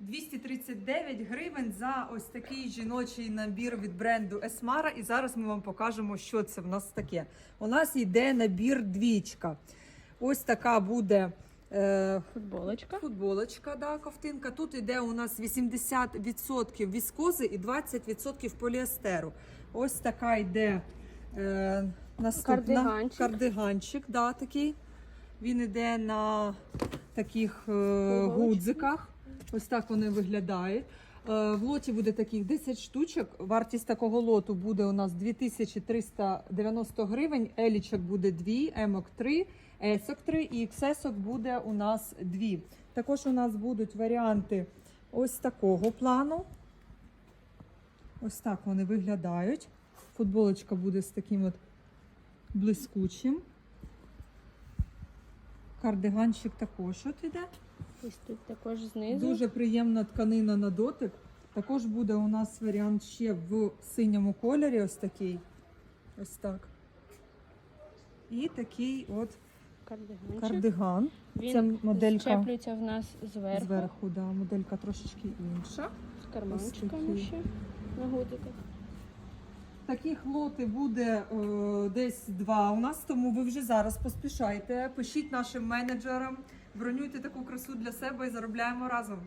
239 гривень за ось такий жіночий набір від бренду Есмара. І зараз ми вам покажемо, що це в нас таке. У нас йде набір двічка. Ось така буде. Е, Футболочка. Футболочка, да, ковтинка. Тут іде у нас 80% віскози і 20% поліестеру. Ось така йде е, наступна Кардиганчик. кардиганчик, да, такий. Він іде на таких е, гудзиках. Ось так вони виглядають. Е, В лоті буде таких 10 штучок. Вартість такого лоту буде у нас 2390 гривень. Елічок буде 2, емок 3, есок 3 і іксесок буде у нас 2. Також у нас будуть варіанти ось такого плану. Ось так вони виглядають. Футболочка буде з таким от блискучим. Кардиганчик також от іде. Ось тут також знизу. Дуже приємна тканина на дотик. Також буде у нас варіант ще в синьому кольорі, ось такий. Ось так. І такий от кардиганчик. кардиган. Він Це моделька щеплюється в нас зверху. зверху, да, моделька трошечки інша. З карманчиками ще на гудиках. Таких лоти буде е, десь два у нас, тому ви вже зараз поспішайте. Пишіть нашим менеджерам, бронюйте таку красу для себе і заробляємо разом.